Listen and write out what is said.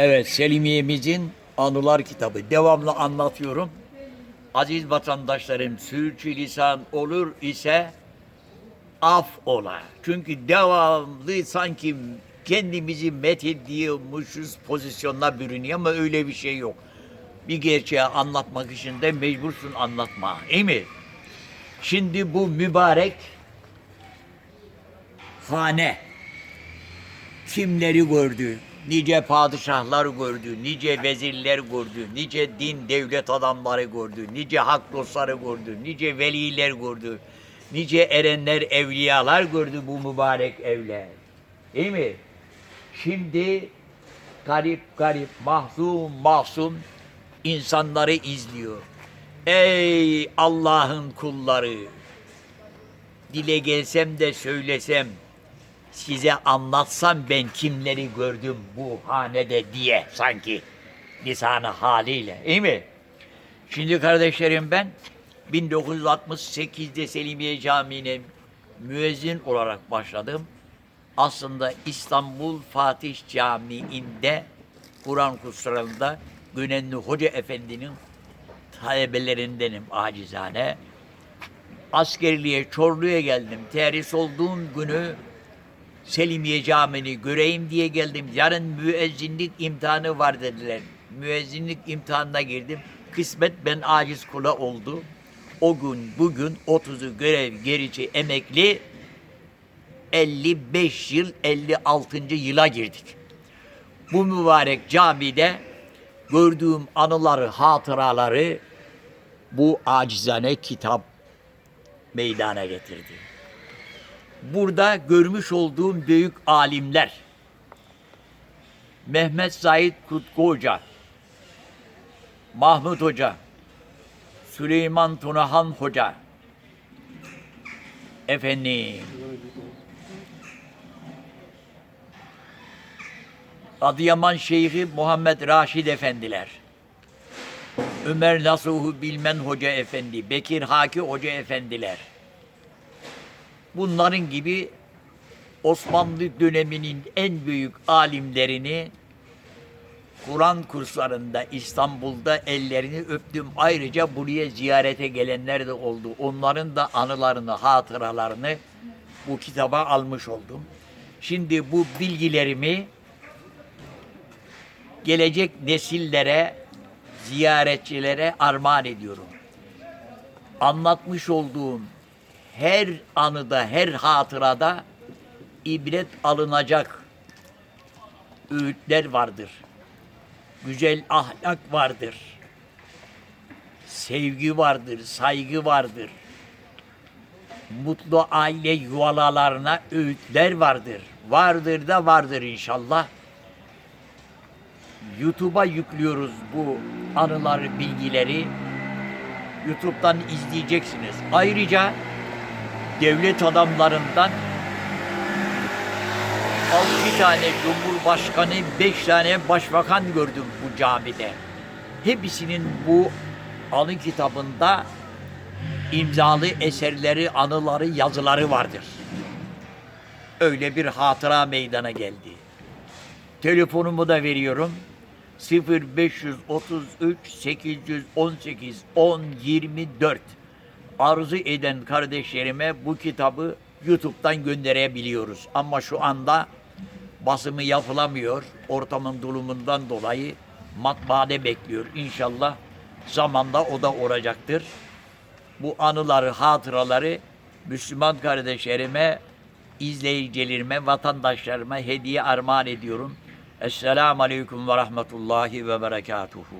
Evet, Selimiye'mizin anılar kitabı. Devamlı anlatıyorum. Aziz vatandaşlarım, sürçülisan olur ise af ola. Çünkü devamlı sanki kendimizi methediyormuşuz pozisyonuna bürünüyor ama öyle bir şey yok. Bir gerçeği anlatmak için de mecbursun anlatma. Değil mi? Şimdi bu mübarek hane kimleri gördü, nice padişahlar gördü, nice vezirler gördü, nice din devlet adamları gördü, nice hak dostları gördü, nice veliler gördü, nice erenler, evliyalar gördü bu mübarek evler. Değil mi? Şimdi garip garip, mahzun mahzun insanları izliyor. Ey Allah'ın kulları! Dile gelsem de söylesem, size anlatsam ben kimleri gördüm bu hanede diye sanki lisanı haliyle değil mi? Şimdi kardeşlerim ben 1968'de Selimiye Camii'ne müezzin olarak başladım. Aslında İstanbul Fatih Camii'nde Kur'an kurslarında Gönenli Hoca Efendi'nin talebelerindenim acizane. Askerliğe, Çorlu'ya geldim. Terhis olduğum günü Selimiye Camii'ni göreyim diye geldim. Yarın müezzinlik imtihanı var dediler. Müezzinlik imtihanına girdim. Kısmet ben aciz kula oldu. O gün bugün 30'u görev gerici emekli 55 yıl 56. yıla girdik. Bu mübarek camide gördüğüm anıları, hatıraları bu acizane kitap meydana getirdi burada görmüş olduğum büyük alimler. Mehmet Said Kutku Hoca, Mahmut Hoca, Süleyman Tunahan Hoca, efendim, Adıyaman Şeyhi Muhammed Raşid Efendiler, Ömer Nasuhu Bilmen Hoca Efendi, Bekir Haki Hoca Efendiler, bunların gibi Osmanlı döneminin en büyük alimlerini Kur'an kurslarında İstanbul'da ellerini öptüm. Ayrıca buraya ziyarete gelenler de oldu. Onların da anılarını, hatıralarını bu kitaba almış oldum. Şimdi bu bilgilerimi gelecek nesillere, ziyaretçilere armağan ediyorum. Anlatmış olduğum her anıda, her hatırada ibret alınacak öğütler vardır. Güzel ahlak vardır. Sevgi vardır, saygı vardır. Mutlu aile yuvalarına öğütler vardır. Vardır da vardır inşallah. YouTube'a yüklüyoruz bu anıları, bilgileri. YouTube'dan izleyeceksiniz. Ayrıca devlet adamlarından altı tane cumhurbaşkanı, beş tane başbakan gördüm bu camide. Hepsinin bu anı kitabında imzalı eserleri, anıları, yazıları vardır. Öyle bir hatıra meydana geldi. Telefonumu da veriyorum. 0533 818 10 24 arzu eden kardeşlerime bu kitabı YouTube'dan gönderebiliyoruz. Ama şu anda basımı yapılamıyor. Ortamın durumundan dolayı matbaade bekliyor. İnşallah zamanda o da olacaktır. Bu anıları, hatıraları Müslüman kardeşlerime, izleyicilerime, vatandaşlarıma hediye armağan ediyorum. Esselamu Aleyküm ve Rahmetullahi ve Berekatuhu.